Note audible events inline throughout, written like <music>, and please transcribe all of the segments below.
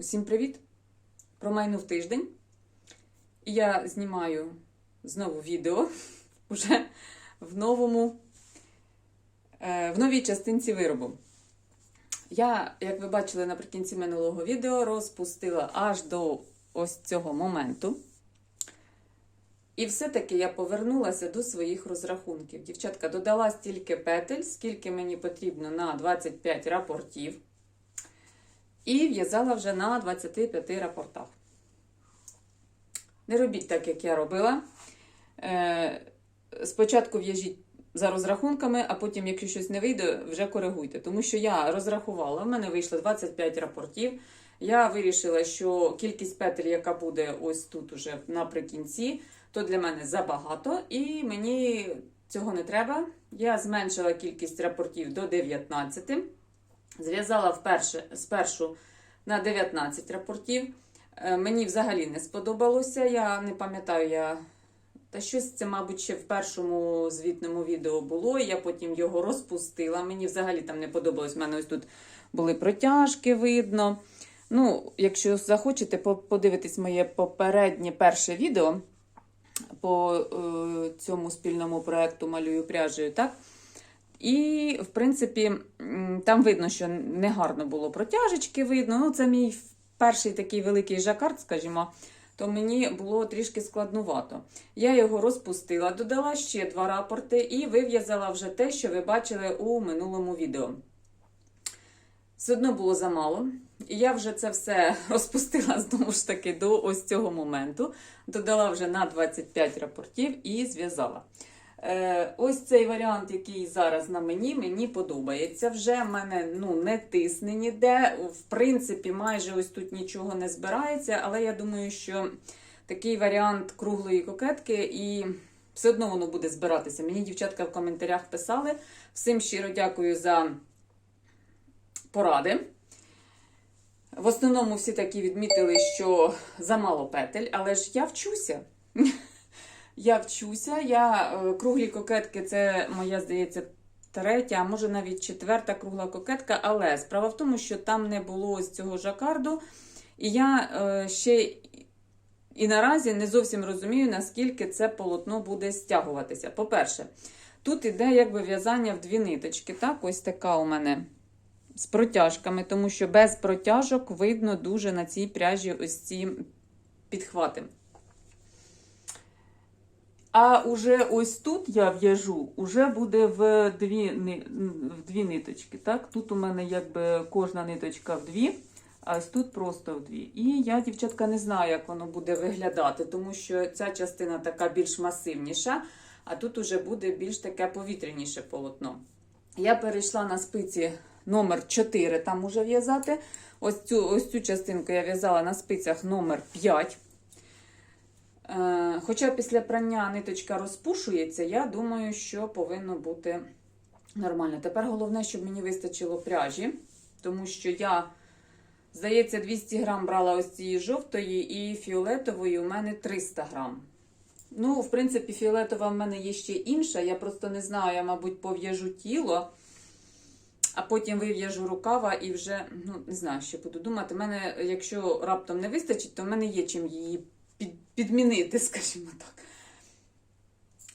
Усім привіт! Промайнув тиждень. І я знімаю знову відео <laughs> уже в новому, е, в новій частинці виробу. Я, як ви бачили наприкінці минулого відео, розпустила аж до ось цього моменту. І все-таки я повернулася до своїх розрахунків. Дівчатка, додала стільки петель, скільки мені потрібно на 25 рапортів. І в'язала вже на 25 рапортах. Не робіть так, як я робила. Е, спочатку в'яжіть за розрахунками, а потім, якщо щось не вийде, вже коригуйте. Тому що я розрахувала, в мене вийшло 25 рапортів. Я вирішила, що кількість петель, яка буде ось тут уже наприкінці, то для мене забагато, і мені цього не треба. Я зменшила кількість рапортів до 19. Зв'язала вперше спершу на 19 рапортів. Е, Мені взагалі не сподобалося. Я не пам'ятаю, я. Та щось це, мабуть, ще в першому звітному відео було. Я потім його розпустила. Мені взагалі там не подобалось. У мене ось тут були протяжки, видно. Ну, якщо захочете, подивитись моє попереднє перше відео по е, цьому спільному проекту Малюю пряжею, так? І, в принципі, там видно, що негарно було протяжечки видно. Ну, це мій перший такий великий жакард, скажімо, то мені було трішки складнувато. Я його розпустила, додала ще два рапорти і вив'язала вже те, що ви бачили у минулому відео. Все одно було замало. І я вже це все <laughs> розпустила знову ж таки до ось цього моменту. Додала вже на 25 рапортів і зв'язала. Е, ось цей варіант, який зараз на мені, мені подобається. Вже в мене ну, не тисне ніде. В принципі, майже ось тут нічого не збирається, але я думаю, що такий варіант круглої кокетки і все одно воно буде збиратися. Мені дівчатка в коментарях писали. Всім щиро дякую за поради. В основному всі такі відмітили, що замало петель, але ж я вчуся. Я вчуся. Я е, круглі кокетки, це моя, здається, третя, а може навіть четверта кругла кокетка. Але справа в тому, що там не було ось цього жакарду. І я е, ще і наразі не зовсім розумію, наскільки це полотно буде стягуватися. По-перше, тут іде якби в'язання в дві ниточки. Так, ось така у мене з протяжками, тому що без протяжок видно дуже на цій пряжі ось ці підхвати. А уже ось тут я в'яжу, уже буде в дві, в дві ниточки. Так? Тут у мене якби кожна ниточка в дві, а ось тут просто в дві. І я, дівчатка, не знаю, як воно буде виглядати, тому що ця частина така більш масивніша, а тут уже буде більш таке повітряніше полотно. Я перейшла на спиці номер 4, там уже в'язати. Ось цю, ось цю частинку я в'язала на спицях номер 5. Е, Хоча після прання ниточка розпушується, я думаю, що повинно бути нормально. Тепер головне, щоб мені вистачило пряжі, тому що я, здається, 200 грам брала ось цієї жовтої і фіолетової у мене 300 грам. Ну, в принципі, фіолетова в мене є ще інша. Я просто не знаю, я, мабуть, пов'яжу тіло, а потім вив'яжу рукава і вже, ну, не знаю, що буду думати. У мене, якщо раптом не вистачить, то в мене є чим її підмінити, <laughs> скажімо так.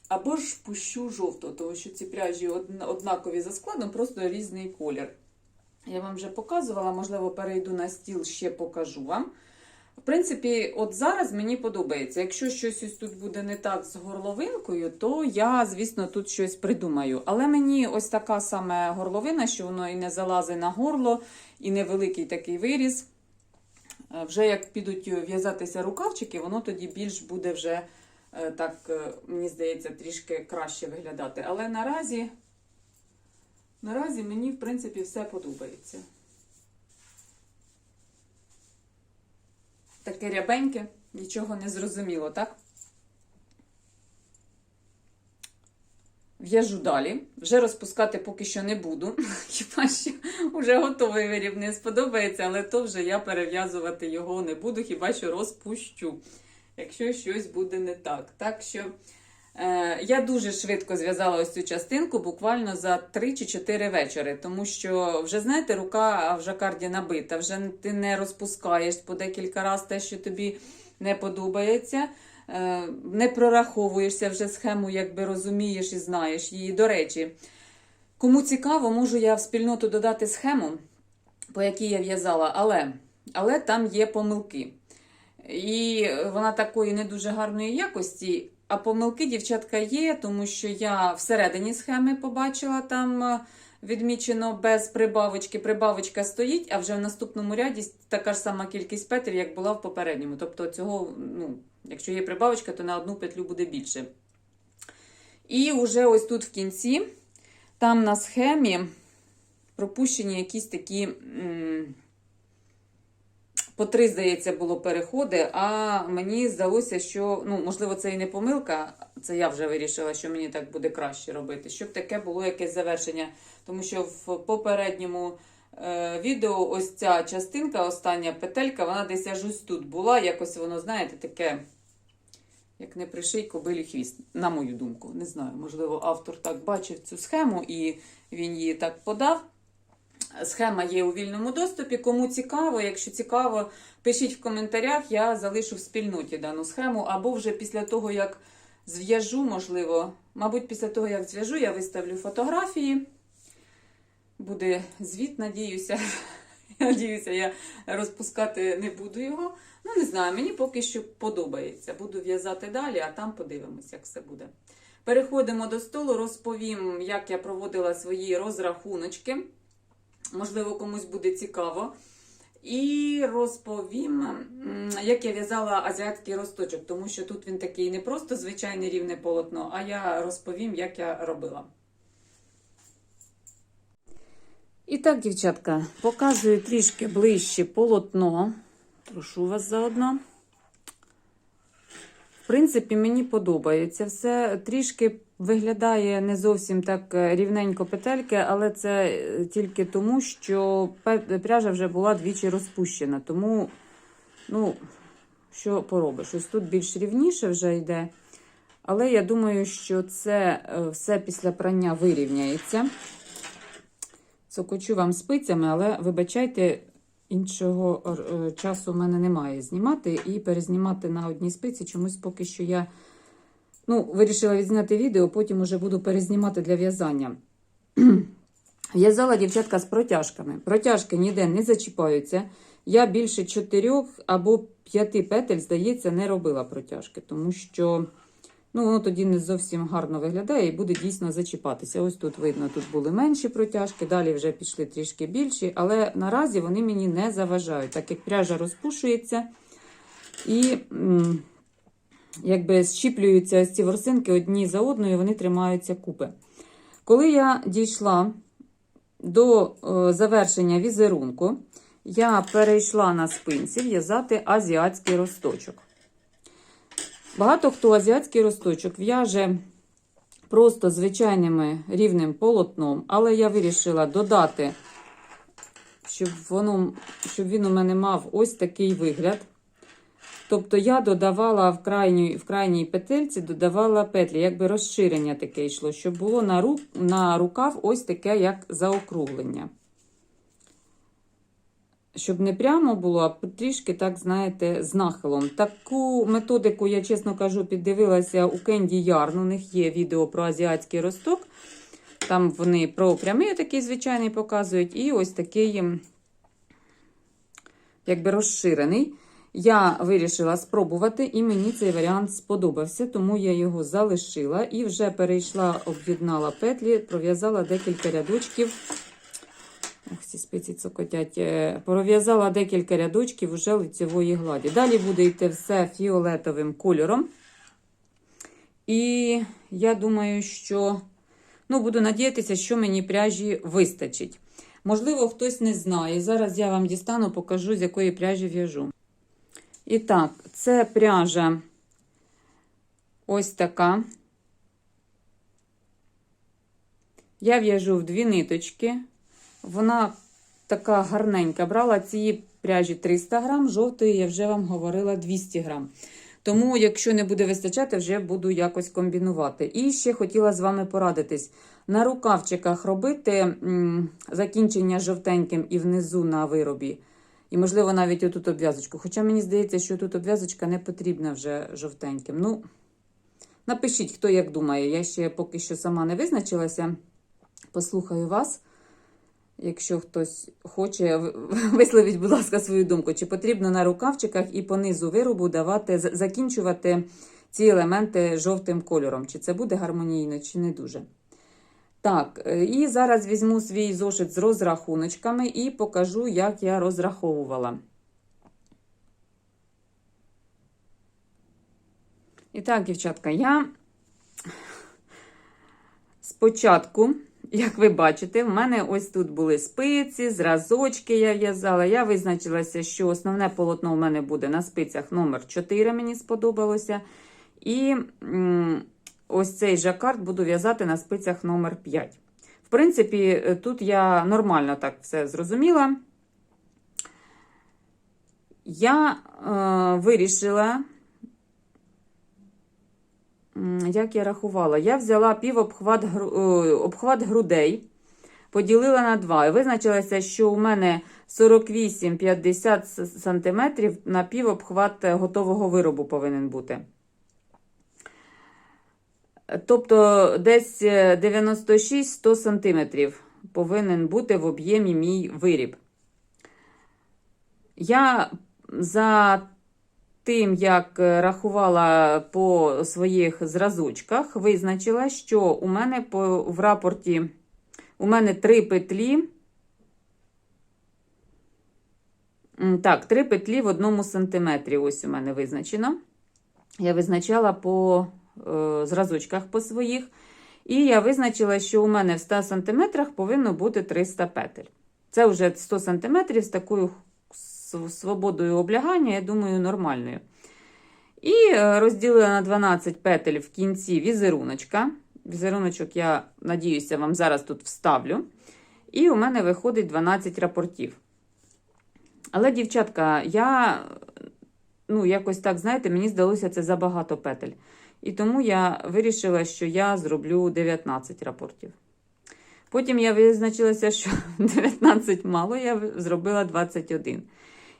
Або ж пущу жовту, тому що ці пряжі однакові за складом, просто різний колір. Я вам вже показувала, можливо, перейду на стіл, ще покажу вам. В принципі, от зараз мені подобається. Якщо щось ось тут буде не так з горловинкою, то я, звісно, тут щось придумаю. Але мені ось така саме горловина, що воно і не залазить на горло, і невеликий такий виріз. Е, Вже як підуть в'язатися рукавчики, воно тоді більш буде вже е, так, е, мені здається, трішки краще виглядати. Але наразі, наразі мені, в принципі, все подобається. Таке рябеньке, нічого не зрозуміло, так? В'яжу далі. Вже розпускати поки що не буду. <laughs> Хіба що вже готовий виріб не сподобається, але то вже я перев'язувати його не буду, хіба що розпущу, якщо щось буде не так. Так що Е, Я дуже швидко зв'язала ось цю частинку, буквально за 3 чи 4 вечори, тому що вже знаєте, рука в жакарді набита, вже ти не розпускаєш по декілька разів те, що тобі не подобається. Е, Не прораховуєшся вже схему, якби розумієш і знаєш її. До речі, кому цікаво, можу я в спільноту додати схему, по якій я в'язала, але, але там є помилки. І вона такої не дуже гарної якості. А помилки, дівчатка, є, тому що я всередині схеми побачила там відмічено без прибавочки. Прибавочка стоїть, а вже в наступному ряді така ж сама кількість петель, як була в попередньому. Тобто, цього, ну, якщо є прибавочка, то на одну петлю буде більше. І вже ось тут в кінці, там на схемі пропущені якісь такі. м, по три, здається, було переходи, а мені здалося, що, ну, можливо, це і не помилка, це я вже вирішила, що мені так буде краще робити, щоб таке було якесь завершення. Тому що в попередньому е, відео ось ця частинка, остання петелька, вона десь аж ось тут була. Якось воно, знаєте, таке, як не приший кобилі хвіст, на мою думку. Не знаю, можливо, автор так бачив цю схему і він її так подав. Схема є у вільному доступі. Кому цікаво, якщо цікаво, пишіть в коментарях, я залишу в спільноті дану схему. Або вже після того, як зв'яжу, можливо, мабуть, після того, як зв'яжу, я виставлю фотографії. Буде звіт, надіюся. <laughs> Надіюся, я розпускати не буду його. Ну, не знаю, мені поки що подобається. Буду в'язати далі, а там подивимось, як все буде. Переходимо до столу, розповім, як я проводила свої розрахуночки. Можливо, комусь буде цікаво. І розповім, як я в'язала азіатський росточок, тому що тут він такий не просто звичайне рівне полотно, а я розповім, як я робила. І так, дівчатка, показую трішки ближче полотно. Прошу вас заодно. В принципі, мені подобається. Все трішки виглядає не зовсім так е, рівненько петельки, але це е, тільки тому, що пряжа вже була двічі розпущена. Тому, ну, що поробиш? Ось тут більш рівніше вже йде. Але я думаю, що це е, все після прання вирівняється. Цокочу вам спицями, але вибачайте, іншого часу в мене немає знімати і перезнімати на одній спиці. Чомусь поки що я ну, вирішила відзняти відео, потім уже буду перезнімати для в'язання. <clears throat> В'язала дівчатка з протяжками. Протяжки ніде не зачіпаються. Я більше чотирьох або п'яти петель, здається, не робила протяжки, тому що ну, воно тоді не зовсім гарно виглядає і буде дійсно зачіпатися. Ось тут видно, тут були менші протяжки, далі вже пішли трішки більші, але наразі вони мені не заважають, так як пряжа розпушується і якби щіплюються ось ці ворсинки одні за одною, вони тримаються купи. Коли я дійшла до е, завершення візерунку, я перейшла на спинці в'язати азіатський росточок. Багато хто азіатський росточок в'яже просто звичайним рівним полотном, але я вирішила додати, щоб, воно, щоб він у мене мав ось такий вигляд. Тобто я додавала в крайній, в крайній петельці, додавала петлі, якби розширення таке йшло, щоб було на, рук, на рукав ось таке, як заокруглення. Щоб не прямо було, а трішки, так, знаєте, з нахилом. Таку методику, я чесно кажу, піддивилася у Кенді Ярн. У них є відео про азіатський росток. Там вони про прямий такий звичайний показують, і ось такий, якби розширений. Я вирішила спробувати, і мені цей варіант сподобався, тому я його залишила і вже перейшла, об'єднала петлі, пров'язала декілька рядочків. Ох, ці спиці цокотять. Е, Пров'язала декілька рядочків уже лицевої гладі. Далі буде йти все фіолетовим кольором. І я думаю, що ну, буду надіятися, що мені пряжі вистачить. Можливо, хтось не знає. Зараз я вам дістану, покажу, з якої пряжі в'яжу. І так, це пряжа ось така. Я в'яжу в дві ниточки. Вона така гарненька. Брала цієї пряжі 300 грам, жовтої я вже вам говорила 200 грам. Тому, якщо не буде вистачати, вже буду якось комбінувати. І ще хотіла з вами порадитись. На рукавчиках робити закінчення жовтеньким і внизу на виробі. І, можливо, навіть отут обв'язочку. Хоча мені здається, що тут обв'язочка не потрібна вже жовтеньким. Ну, напишіть, хто як думає. Я ще поки що сама не визначилася. Послухаю вас. Якщо хтось хоче, висловіть, будь ласка, свою думку, чи потрібно на рукавчиках і по низу виробу давати, закінчувати ці елементи жовтим кольором. Чи це буде гармонійно, чи не дуже. Так, е, і зараз візьму свій зошит з розрахуночками і покажу, як я розраховувала. І так, дівчатка, я спочатку, як ви бачите, в мене ось тут були спиці, зразочки я в'язала. Я визначилася, що основне полотно в мене буде на спицях номер 4, мені сподобалося. І ось цей жакард буду в'язати на спицях номер 5. В принципі, е, тут я нормально так все зрозуміла. Я е, вирішила, як я рахувала, я взяла пів обхват, е, обхват грудей, поділила на два. І визначилося, що у мене 48-50 см на пів обхват е, готового виробу повинен бути. Тобто десь е, 96-100 см повинен бути в об'ємі мій виріб. Я за тим, як е, рахувала по своїх зразочках, визначила, що у мене по, в рапорті у мене три петлі. Так, три петлі в одному сантиметрі. Ось у мене визначено. Я визначала по е, зразочках по своїх. І я визначила, що у мене в 100 см повинно бути 300 петель. Це вже 100 см з такою свободою облягання, я думаю, нормальною. І е, розділила на 12 петель в кінці візеруночка. Візеруночок, я надіюся, вам зараз тут вставлю. І у мене виходить 12 рапортів. Але, дівчатка, я, ну, якось так, знаєте, мені здалося це забагато петель. І тому я вирішила, що я зроблю 19 рапортів. Потім я визначилася, що <laughs> 19 мало, я зробила 21.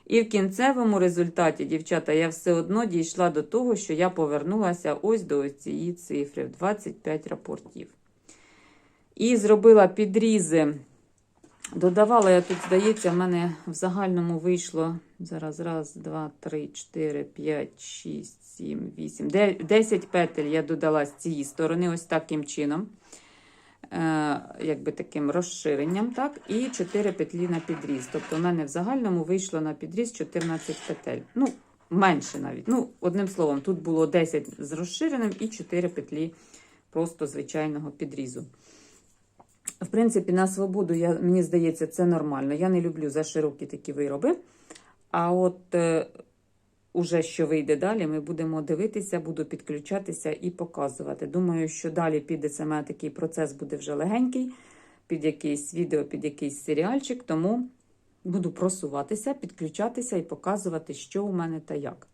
І в кінцевому результаті, дівчата, я все одно дійшла до того, що я повернулася ось до цієї цифри в 25 рапортів. І зробила підрізи. Додавала я тут, здається, в мене в загальному вийшло зараз раз, два, три, чотири, п'ять, шість, сім, вісім, де- десять петель я додала з цієї сторони, ось таким чином, е, якби таким розширенням, так, і 4 петлі на підріз. Тобто, в мене в загальному вийшло на підріз 14 петель. Ну, менше навіть. Ну, одним словом, тут було 10 з розширеним і 4 петлі просто звичайного підрізу. В принципі, на свободу, я, мені здається, це нормально. Я не люблю за широкі такі вироби. А от е, уже що вийде далі, ми будемо дивитися, буду підключатися і показувати. Думаю, що далі піде саме такий процес буде вже легенький, під якийсь відео, під якийсь серіальчик. Тому буду просуватися, підключатися і показувати, що у мене та як.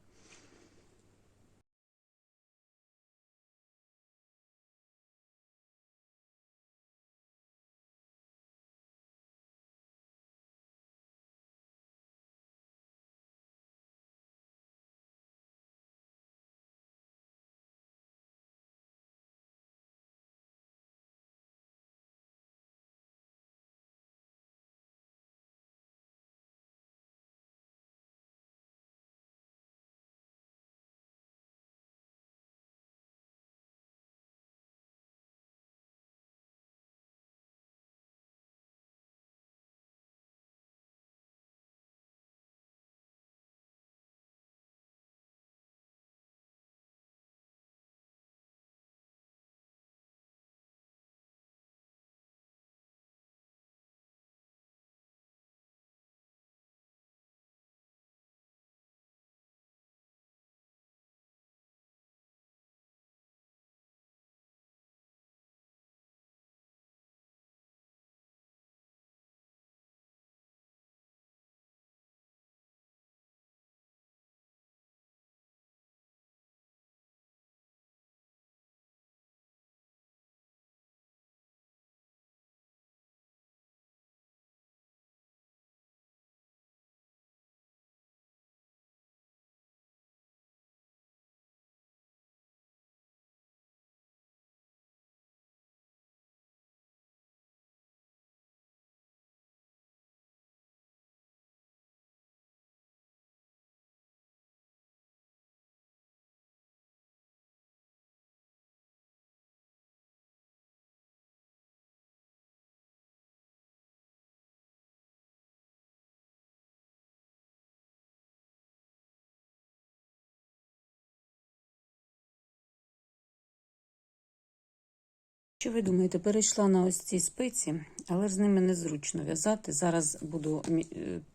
Що ви думаєте, перейшла на ось ці спиці, але з ними незручно в'язати. Зараз буду е,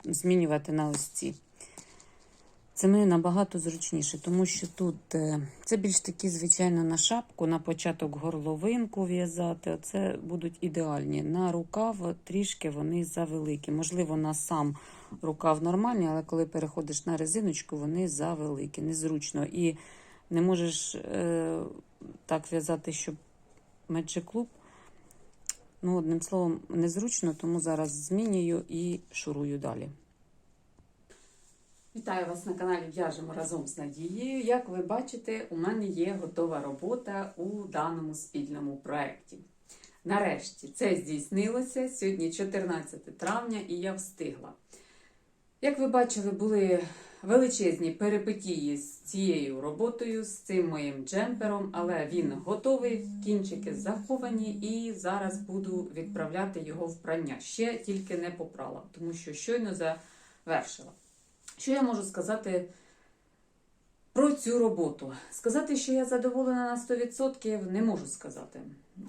змінювати на ось ці. Це мені набагато зручніше, тому що тут е, це більш такі, звичайно, на шапку, на початок горловинку в'язати. Оце будуть ідеальні. На рукав трішки вони завеликі. Можливо, на сам рукав нормальний, але коли переходиш на резиночку, вони завеликі, незручно. І не можеш е, так в'язати, щоб Magic Club. Ну, одним словом, незручно, тому зараз змінюю і шурую далі. Вітаю вас на каналі В'яжемо разом з Надією. Як ви бачите, у мене є готова робота у даному спільному проєкті. Нарешті це здійснилося сьогодні 14 травня, і я встигла. Як ви бачили, були величезні перипетії з цією роботою, з цим моїм джемпером, але він готовий, кінчики заховані, і зараз буду відправляти його в прання. Ще тільки не попрала, тому що щойно завершила. Що я можу сказати про цю роботу? Сказати, що я задоволена на 100% не можу сказати.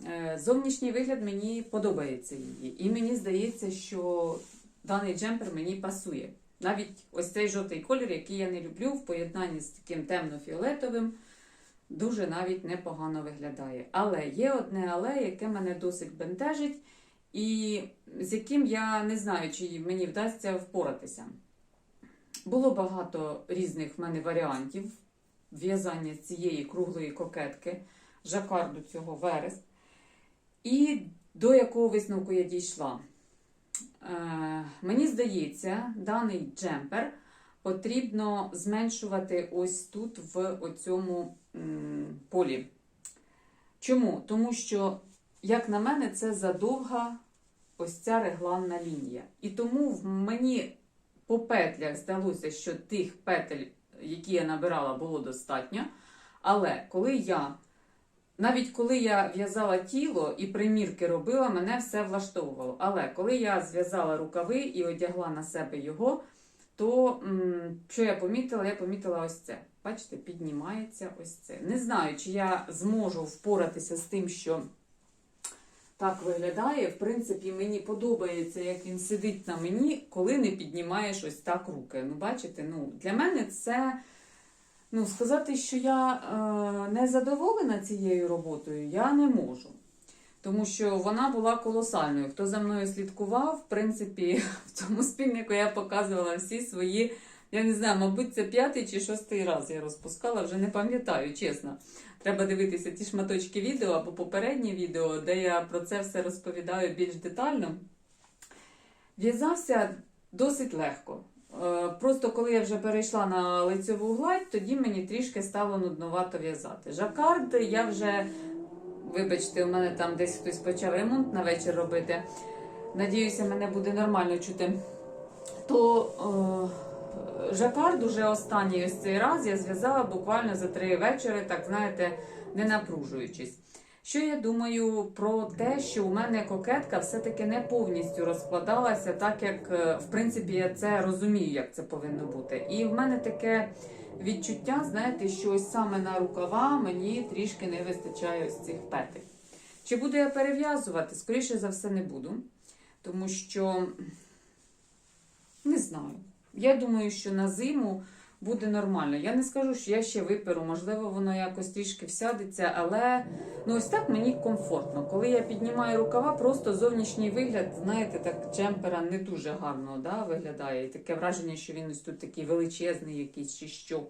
Е, Зовнішній вигляд мені подобається її, і мені здається, що даний джемпер мені пасує. Навіть ось цей жовтий колір, який я не люблю, в поєднанні з таким темно-фіолетовим, дуже навіть непогано виглядає. Але є одне але, яке мене досить бентежить, і з яким я не знаю, чи мені вдасться впоратися. Було багато різних в мене варіантів в'язання цієї круглої кокетки, жакарду цього верес. І до якого висновку я дійшла. Е, мені здається, даний джемпер потрібно зменшувати ось тут, в оцьому полі. Чому? Тому що, як на мене, це задовга ось ця регланна лінія. І тому мені по петлях здалося, що тих петель, які я набирала, було достатньо. Але коли я, навіть коли я в'язала тіло і примірки робила, мене все влаштовувало. Але коли я зв'язала рукави і одягла на себе його, то що я помітила? Я помітила ось це. Бачите, піднімається ось це. Не знаю, чи я зможу впоратися з тим, що так виглядає. В принципі, мені подобається, як він сидить на мені, коли не піднімаєш ось так руки. Ну, бачите, ну, для мене це. Ну, сказати, що я е, не задоволена цією роботою, я не можу. Тому що вона була колосальною. Хто за мною слідкував, в принципі, <laughs> в цьому спільнику я показувала всі свої, я не знаю, мабуть, це п'ятий чи шостий раз я розпускала, вже не пам'ятаю, чесно. Треба дивитися ті шматочки відео або попереднє відео, де я про це все розповідаю більш детально. В'язався досить легко. Е, Просто коли я вже перейшла на лицьову гладь, тоді мені трішки стало нудновато в'язати. Жакард я вже, вибачте, у мене там десь хтось почав ремонт на вечір робити. Надіюся, мене буде нормально чути. То е, жакард уже останній ось цей раз я зв'язала буквально за три вечори, так знаєте, не напружуючись. Що я думаю про те, що у мене кокетка все-таки не повністю розкладалася, так як, е, в принципі, я це розумію, як це повинно бути. І в мене таке відчуття, знаєте, що ось саме на рукава мені трішки не вистачає ось цих петель. Чи буду я перев'язувати? Скоріше за все, не буду. Тому що не знаю. Я думаю, що на зиму буде нормально. Я не скажу, що я ще виперу, можливо, воно якось трішки всядеться, але ну ось так мені комфортно. Коли я піднімаю рукава, просто зовнішній вигляд, знаєте, так джемпера не дуже гарно да, виглядає. І таке враження, що він ось тут такий величезний якийсь чи що.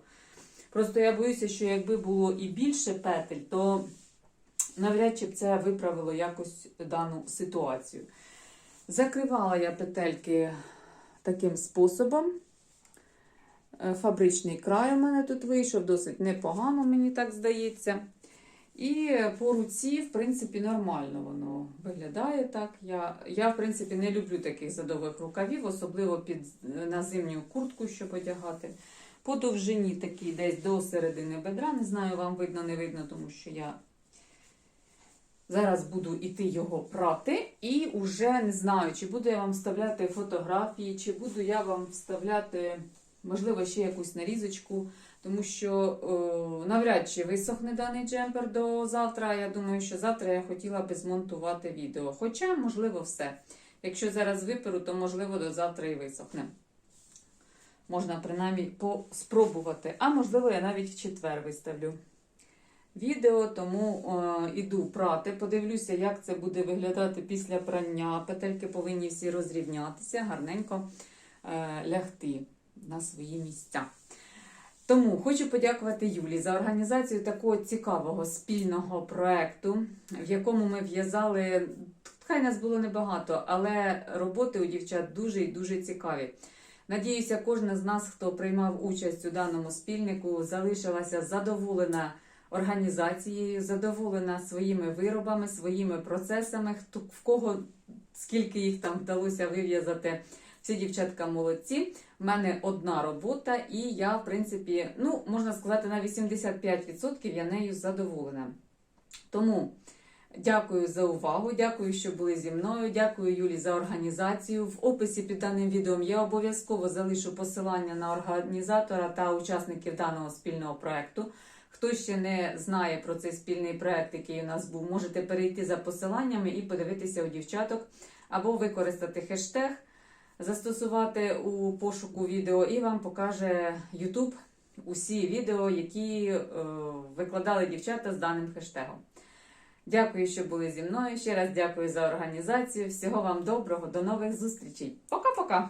Просто я боюся, що якби було і більше петель, то навряд чи б це виправило якось дану ситуацію. Закривала я петельки таким способом. Е, Фабричний край у мене тут вийшов, досить непогано, мені так здається. І по руці, в принципі, нормально воно виглядає так. Я, я в принципі, не люблю таких задовгих рукавів, особливо під, на зимню куртку, щоб одягати. По довжині такий десь до середини бедра. Не знаю, вам видно, не видно, тому що я зараз буду іти його прати. І вже не знаю, чи буду я вам вставляти фотографії, чи буду я вам вставляти, можливо, ще якусь нарізочку. тому що е, навряд чи висохне даний джемпер до завтра. Я думаю, що завтра я хотіла би змонтувати відео. Хоча, можливо, все. Якщо зараз виперу, то можливо до завтра і висохне. Можна принаймні поспробувати. А можливо, я навіть в четвер виставлю відео, тому е, іду прати. Подивлюся, як це буде виглядати після прання. Петельки повинні всі розрівнятися, гарненько е, лягти на свої місця. Тому хочу подякувати Юлі за організацію такого цікавого спільного проекту, в якому ми в'язали. Хай нас було небагато, але роботи у дівчат дуже і дуже цікаві. Надіюся, кожна з нас, хто приймав участь у даному спільнику, залишилася задоволена організацією, задоволена своїми виробами, своїми процесами. Хто в кого скільки їх там вдалося вив'язати. Всі дівчатка молодці. У мене одна робота, і я, в принципі, ну, можна сказати, на 85% я нею задоволена. Тому дякую за увагу, дякую, що були зі мною. Дякую Юлі за організацію. В описі під даним відео я обов'язково залишу посилання на організатора та учасників даного спільного проекту. Хто ще не знає про цей спільний проект, який у нас був, можете перейти за посиланнями і подивитися у дівчаток, або використати хештег, застосувати у пошуку відео, і вам покаже YouTube усі відео, які е, викладали дівчата з даним хештегом. Дякую, що були зі мною. Ще раз дякую за організацію. Всього вам доброго, до нових зустрічей. Пока-пока!